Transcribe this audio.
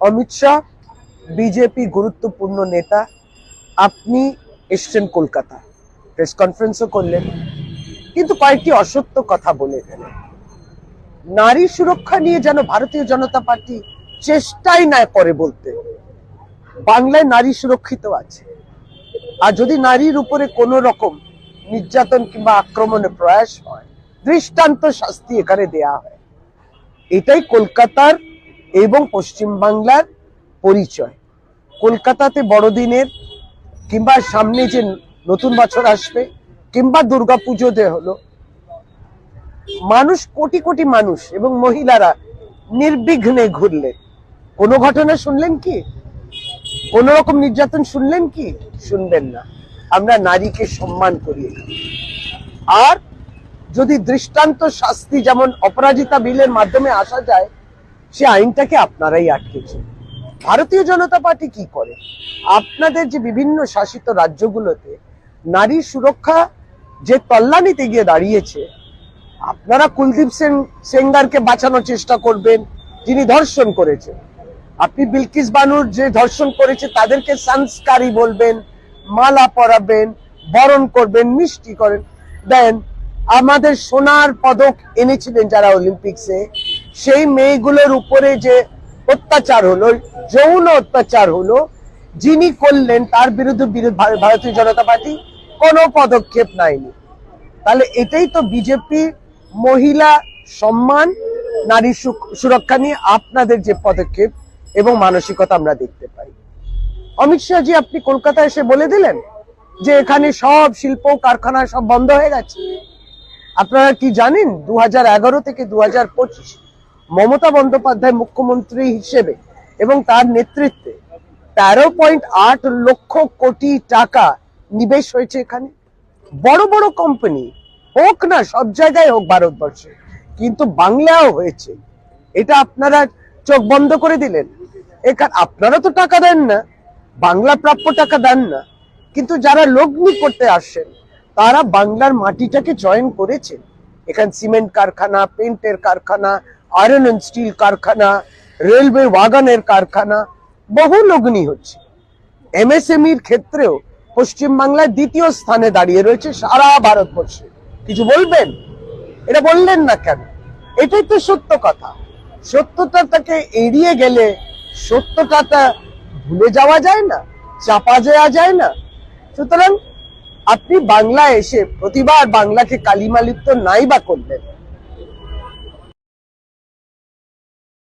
Amit Shah, BJP গুরুত্বপূর্ণ নেতা, আপনি এসছেন কলকাতা। প্রেস কনফারেন্সও করলেন। কিন্তু কয়েকটি অসত্য কথা বলে গেলেন নারী সুরক্ষা নিয়ে যেন ভারতীয় জনতা পার্টি চেষ্টাই না করে বলতে। বাংলায় নারী সুরক্ষিত আছে। আর যদি নারীর উপরে কোনো রকম নির্যাতন কিংবা আক্রমণের প্রয়াস হয়, দৃষ্টান্ত শাস্তি এখানে দেয়া হয়। এটাই কলকাতার এবং পশ্চিম বাংলার পরিচয়। কলকাতাতে বড়দিনের কিংবা সামনে যে নতুন বছর আসবে কিংবা দুর্গা পুজোতে হলো, মানুষ, কোটি কোটি মানুষ এবং মহিলারা নির্বিঘ্নে ঘুরলেন কোনো ঘটনা শুনলেন কি? কোন রকম নির্যাতন শুনলেন কি? শুনবেন না। আমরা নারীকে সম্মান করি। আর যদি দৃষ্টান্ত শাস্তি যেমন অপরাজিতা বিলের মাধ্যমে আসা যায় সে আইনটাকে আপনারাই আটকেছেন ভারতীয় জনতা পার্টি কি করে? আপনাদের যে বিভিন্ন শাসিত রাজ্যগুলোতে নারী সুরক্ষা যে তল্লানিতে গিয়ে দাঁড়িয়েছে, আপনারা কুলদীপ সেন সেঙ্গারকে বাঁচানোর চেষ্টা করবেন, যিনি ধর্ষণ করেছেন। আপনি বিলকিস বানুর যে ধর্ষণ করেছে, তাদেরকে সংস্কারী বলবেন, মালা পরাবেন, বরণ করবেন, মিষ্টি করেন। দেন, আমাদের সোনার পদক এনেছিলেন যারা অলিম্পিক্সে সেই মেয়েগুলোর উপরে যে অত্যাচার হলো, যৌন অত্যাচার হলো, যিনি করলেন তার বিরুদ্ধে ভারতীয় জনতা পার্টি কোনো পদক্ষেপ নেয়নি। তাহলে এটাই তো বিজেপি মহিলা সম্মান, নারী সুরক্ষা নিয়ে আপনাদের যে পদক্ষেপ এবং মানসিকতা আমরা দেখতে পাই। অমিত শাহজি, আপনি কলকাতায় এসে বলে দিলেন যে এখানে সব শিল্প কারখানা সব বন্ধ হয়ে গেছে। আপনারা কি জানেন, দু হাজার এগারো থেকে দু হাজার পঁচিশ মমতা বন্দ্যোপাধ্যায় মুখ্যমন্ত্রী হিসেবে এবং তার নেতৃত্বে তেরো পয়েন্ট আট লক্ষ কোটি টাকা নিবেশ হয়েছে এখানে। বড় বড় কোম্পানি হোক না, সব জায়গায় হোক ভারতবর্ষে, কিন্তু বাংলাও হয়েছে। এটা আপনারা চোখ বন্ধ করে দিলেন। এখানে আপনারা তো টাকা দেন না, বাংলা প্রাপ্য টাকা দেন না। কিন্তু যারা লগ্নি করতে আসেন তারা বাংলার মাটিটাকে চয়ন করেছেন। এখানে সিমেন্ট কারখানা, পেন্টের কারখানা আয়রন অ্যান্ড স্টিল কারখানা রেলওয়ে ওয়াগানের কারখানা, বহু লগ্নি হচ্ছে। এমএসএমইর ক্ষেত্রেও পশ্চিমবাংলায় দ্বিতীয় স্থানে দাঁড়িয়ে রয়েছে সারা ভারতবর্ষে। কিছু বলবেন? এটা বললেন না কেন? এটাই তো সত্য কথা। সত্যটা তাকে এড়িয়ে গেলে সত্যটাটা ভুলে যাওয়া যায় না, চাপা যাওয়া যায় না। সুতরাং আপনি বাংলা এসে প্রতিবার বাংলাকে কালিমালিপ্ত নাই বা করলেন।